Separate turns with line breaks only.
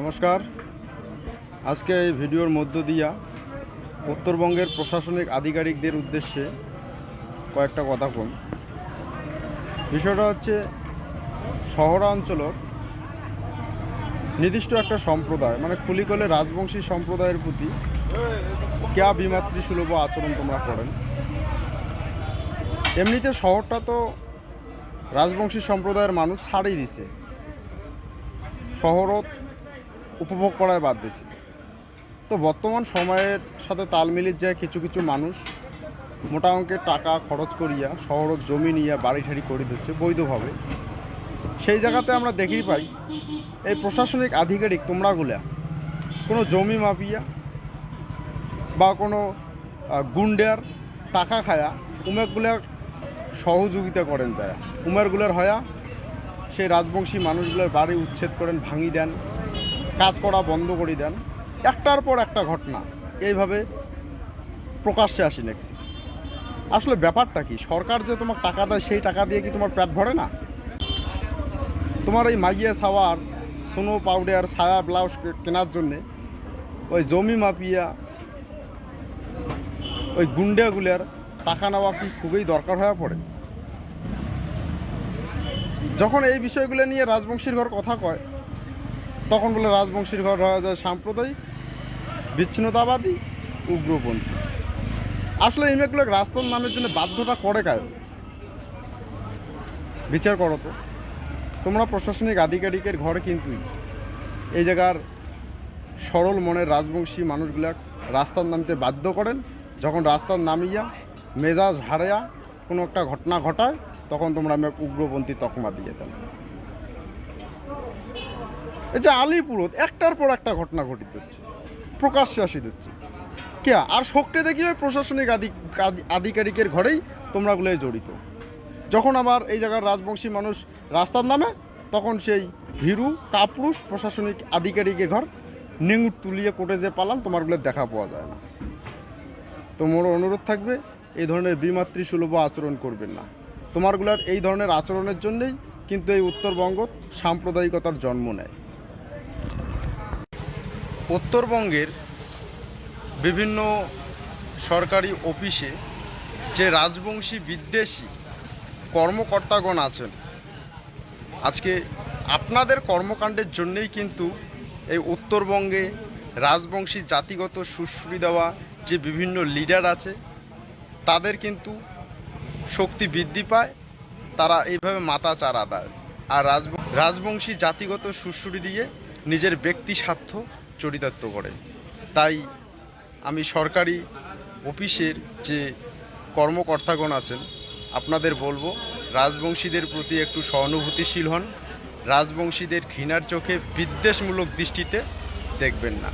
নমস্কার। আজকে এই ভিডিওর মধ্য দিয়া উত্তরবঙ্গের প্রশাসনিক আধিকারিকদের উদ্দেশ্যে কয়েকটা কথা কম বিষয়টা হচ্ছে শহরাঞ্চলত নির্দিষ্ট একটা সম্প্রদায় মানে কুলিকলে রাজবংশী সম্প্রদায়ের প্রতি ক্যা বিমাতৃসুলভ আচরণ তোমরা করেন? এমনিতে শহরটা তো রাজবংশী সম্প্রদায়ের মানুষ ছাড়িয়ে দিছে। শহরত উপভোগ করায় বাদ দিছে তো বর্তমান সময়ের সাথে তাল মিলিয়ে যায় কিছু কিছু মানুষ মোটা অঙ্কের টাকা খরচ করিয়া শহরত জমি নিয়ে বাড়ি ঠাড়ি করে দিচ্ছে বৈধভাবে, সেই জায়গাতে আমরা দেখি পাই, এই প্রশাসনিক আধিকারিক তোমরাগুলা কোনো জমি মাপিয়া বা কোনো গুন্ডার টাকা খায়া উমেকগুলা সহযোগিতা করেন যায়। উমেরগুলার হয়া সেই রাজবংশী মানুষগুলোর বাড়ি উচ্ছেদ করেন, ভাঙি দেন। কাজ করা বন্ধ করে দেন। একটার পর একটা ঘটনা। এইভাবে প্রকাশ্যে আসি নেক্সি আসলে ব্যাপারটা কি? সরকার যে তোমার টাকা দেয়, সেই টাকা দিয়ে কি তোমার পেট ভরে না? তোমার এই মাইয়া সাওয়ার সোনো পাউডার ছায়া ব্লাউজ কেনার জন্যে ওই জমি মাপিয়া ওই গুন্ডাগুলার টাকা নেওয়া কি খুবই দরকার হয়ে পড়ে? যখন এই বিষয়গুলো নিয়ে রাজবংশীর ঘর কথা কয় তখন বলে রাজবংশীর ঘর হয়ে যায় সাম্প্রদায়িক, বিচ্ছিন্নতাবাদী, উগ্রপন্থী। আসলে এই মেয়েগুলো রাস্তার নামের জন্য বাধ্যটা করে কায় বিচার করো তো। তোমরা প্রশাসনিক আধিকারিকের ঘরে কিন্তু এই জায়গার সরল মনের রাজবংশী মানুষগুলা রাস্তার নামতে বাধ্য করেন। যখন রাস্তার নামিয়া মেজাজ হারাইয়া কোনো একটা ঘটনা ঘটায়, তখন তোমরা উগ্রপন্থী তকমা দিয়ে দেন এই যে আলিপুরত একটার পর একটা ঘটনা ঘটিত হচ্ছে প্রকাশ্যে আসি দিচ্ছে। কে আর শক্তি দেখি ওই প্রশাসনিক আধি- আধিকারিকের ঘরেই তোমরাগুলো জড়িত। যখন আবার এই জায়গার রাজবংশী মানুষ রাস্তার নামে, তখন সেই ভীরু, কাপুরুষ প্রশাসনিক আধিকারিকের ঘর নেঙুর তুলিয়ে কোটে যে পালান তোমারগুলো দেখা পাওয়া যায় না। তো মোর অনুরোধ থাকবে, এই ধরনের বিমাতৃ সুলভ আচরণ করবেন না। তোমারগুলার এই ধরনের আচরণের জন্যেই কিন্তু এই উত্তরবঙ্গ সাম্প্রদায়িকতার জন্ম নেয়। উত্তরবঙ্গের বিভিন্ন সরকারি অফিসে যে রাজবংশী বিদ্বেষী কর্মকর্তাগণ আছেন, আজকে আপনাদের কর্মকাণ্ডের জন্যই কিন্তু এই উত্তরবঙ্গে রাজবংশী জাতিগত সুশ্রী দেওয়া যে বিভিন্ন লিডার আছে, তাদের কিন্তু শক্তি বৃদ্ধি পায়, তারা এইভাবে মাথা চারা দেয়। আর রাজ রাজবংশী জাতিগত সুশ্রী দিয়ে নিজের ব্যক্তি স্বার্থ চরিতার্থ করে। তাই আমি সরকারি অফিসের যে কর্মকর্তাগণ আছেন, আপনাদের বলব, রাজবংশীদের প্রতি একটু সহানুভূতিশীল হন। রাজবংশীদের ঘৃণার চোখে বিদ্বেষমূলক দৃষ্টিতে দেখবেন না।